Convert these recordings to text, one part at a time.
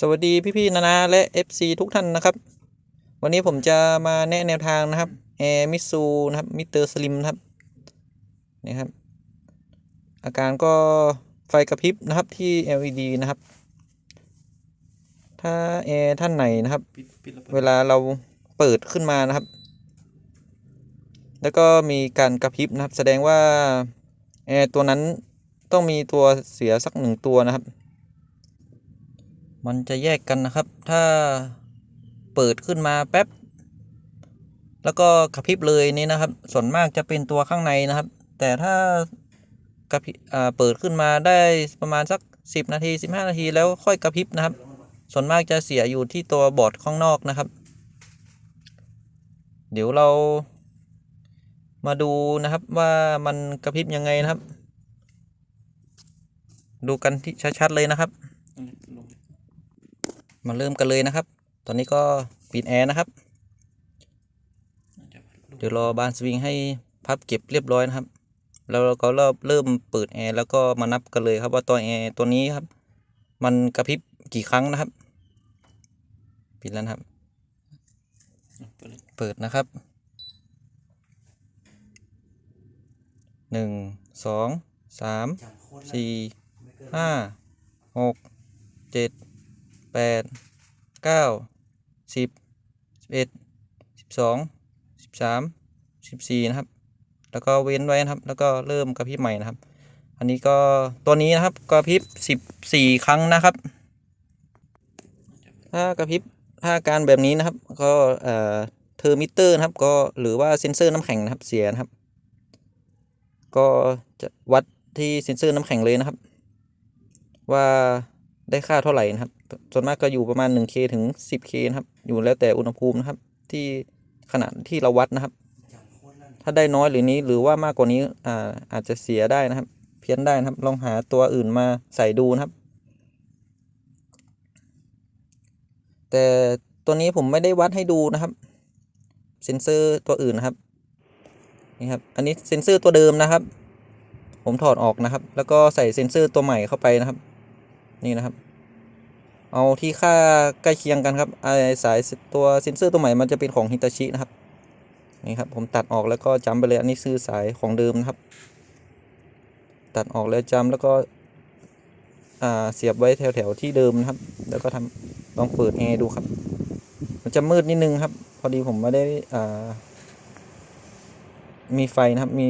สวัสดีพี่ๆนานาและ FC ทุกท่านนะครับ วันนี้ผมจะมาแนะแนวทางนะครับแอร์มิซูนะครับมิเตอร์สลิมนะครับนี่ครับ อาการก็ไฟกระพริบนะครับที่ LED นะครับ ถ้าแอร์ท่านไหนนะครับปิดปิดแล้วเวลาเราเปิดขึ้นมานะครับ แล้วก็มีการกระพริบนะครับ แสดงว่าแอร์ตัวนั้นต้องมีตัวเสียสักหนึ่งตัวนะครับ มันจะแยกกันนะครับ ถ้าเปิดขึ้นมาแป๊บ แล้วก็กระพริบเลยนี่นะครับ ส่วนมากจะเป็นตัวข้างในนะครับ แต่ถ้ากระพริบเปิดขึ้นมาได้ประมาณสัก 10 นาที 15 นาทีแล้วค่อยกระพริบนะครับ ส่วนมากจะเสียอยู่ที่ตัวบอร์ดข้างนอกนะครับ เดี๋ยวเรามาดูนะครับว่ามันกระพริบยังไงนะครับ ดูกันที่ชัดๆเลยนะครับลง มาเริ่มกันเลยนะครับ ตอนนี้ก็ปิดแอร์นะครับ เดี๋ยวรอบานสวิงให้พับเก็บเรียบร้อยนะครับ แล้วเราก็เริ่มเปิดแอร์แล้วก็มานับกันเลยครับว่าตัวแอร์ตัวนี้ครับ มันกระพริบกี่ครั้งนะครับ ปิดแล้วครับ เปิดนะครับหนึ่งสองสามสี่ห้าหกเจ็ด แปดเก้าสิบสิบเอ็ดสิบสองสิบสามสิบสี่นะครับ แล้วก็เว้นไว้นะครับ แล้วก็เริ่มกระพริบใหม่นะครับ อันนี้ก็ตัวนี้นะครับกระพริบสิบสี่ครั้งนะครับ ถ้ากระพริบถ้าอาการแบบนี้นะครับ ก็เอ่อเทอร์มิเตอร์นะครับ ก็หรือว่าเซ็นเซอร์น้ำแข็งนะครับเสียนะครับ ก็จะวัดที่เซ็นเซอร์น้ำแข็งเลยนะครับ ว่าได้ค่าเท่าไหร่นะครับ ส่วนมากก็อยู่ประมาณ 1K ถึง 10K นะครับ อยู่แล้วแต่อุณหภูมินะครับ ที่ขนาดที่เราวัดนะครับ ถ้าได้น้อยหรือนี้หรือว่ามากกว่านี้อ่าอาจจะเสียได้นะครับ เพี้ยนได้นะครับ ลองหาตัวอื่นมาใส่ดูนะครับ แต่ตัวนี้ผมไม่ได้วัดให้ดูนะครับ เซ็นเซอร์ตัวอื่นนะครับ นี่ครับ อันนี้เซ็นเซอร์ตัวเดิมนะครับ ผมถอดออกนะครับ แล้วก็ใส่เซ็นเซอร์ตัวใหม่เข้าไปนะครับ นี่นะครับ เอาที่ค่าใกล้เคียงกันครับไอสายตัวเซนเซอร์ตัวใหม่มันจะเป็นของฮิตาชินะครับนี่ครับผมตัดออกแล้วก็จำไปเลยอันนี้คือสายของเดิมนะครับ ตัดออกแล้วจำแล้วก็เสียบไว้แถวๆที่เดิมนะครับ แล้วก็ทำลองเปิดแอร์ดูครับ มันจะมืดนิดนึงครับ พอดีผมไม่ได้มีไฟนะครับ มี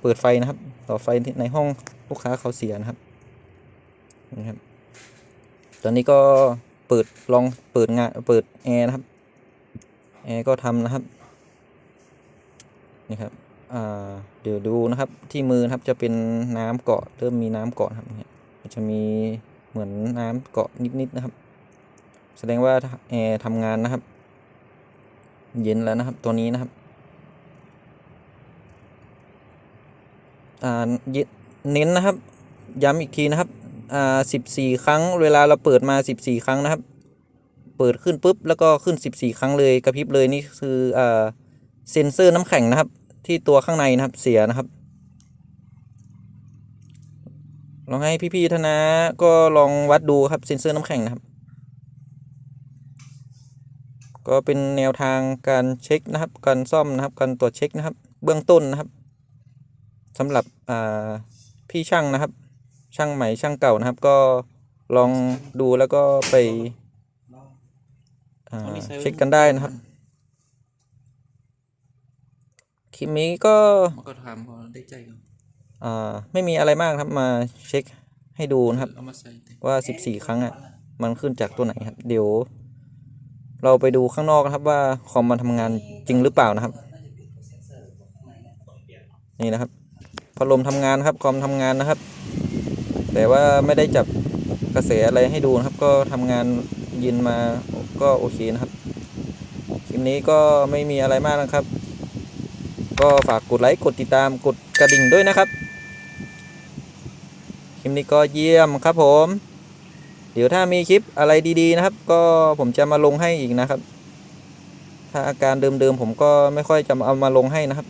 เปิดไฟนะครับ ต่อไฟในห้องลูกค้าเขาเสียนะครับนี่ครับ ตอนนี้ก็เปิดลองเปิดงานเปิดแอร์นะครับแอร์ก็ทำนะครับนี่ครับเดี๋ยวดูนะครับที่มือนะครับจะเป็นน้ำเกาะเริ่มมีน้ำเกาะครับเนี่ยจะมีเหมือนน้ำเกาะนิดๆนะครับ แสดงว่าแอร์ทำงานนะครับ เย็นแล้วนะครับตัวนี้นะครับอ่าเยเน้นนะครับ ย้ำอีกทีนะครับ อ่าสิบสี่ครั้ง เวลาเราเปิดมาสิบสี่ครั้งนะครับ เปิดขึ้นปุ๊บแล้วก็ขึ้นสิบสี่ครั้งเลยกระพริบเลยนี่คืออ่าเซ็นเซอร์น้ำแข็งนะครับ ที่ตัวข้างในนะครับเสียนะครับ ลองให้พี่ๆทนะก็ลองวัดดูครับเซ็นเซอร์น้ำแข็งนะครับ ก็เป็นแนวทางการเช็คนะครับ การซ่อมนะครับ การตรวจเช็คนะครับ เบื้องต้นนะครับสำหรับอ่าพี่ช่างนะครับ ช่างใหม่ช่างเก่านะครับ ก็ลองดูแล้วก็ไปอ่าเช็คกันได้นะครับ คลิปนี้ก็มันก็ถามพอได้ใจกันอ่าไม่มีอะไรมากครับมาเช็คให้ดูนะครับเอามาใส่เต็มว่า 14 ครั้งอะ มันขึ้นจากตัวไหนครับ เดี๋ยว เราไปดูข้างนอกนะครับว่าคอมมันทำงานจริงหรือเปล่านะครับ นี่นะครับพัดลมทำงานนะครับคอมทำงานนะครับ แต่ว่าไม่ได้จับกระแสอะไรให้ดูนะครับ ก็ทำงานย็นมาก็โอเคนะครับคลิปนี้ก็ไม่มีอะไรมากนะครับ ก็ฝากกดไลค์กดติดตามกดกระดิ่งด้วยนะครับคลิปนี้ก็เยี่ยมครับผม เดี๋ยวถ้ามีคลิปอะไรดีๆนะครับ ก็ผมจะมาลงให้อีกนะครับ ถ้าอาการเดิมๆผมก็ไม่ค่อยจะเอามาลงให้นะครับ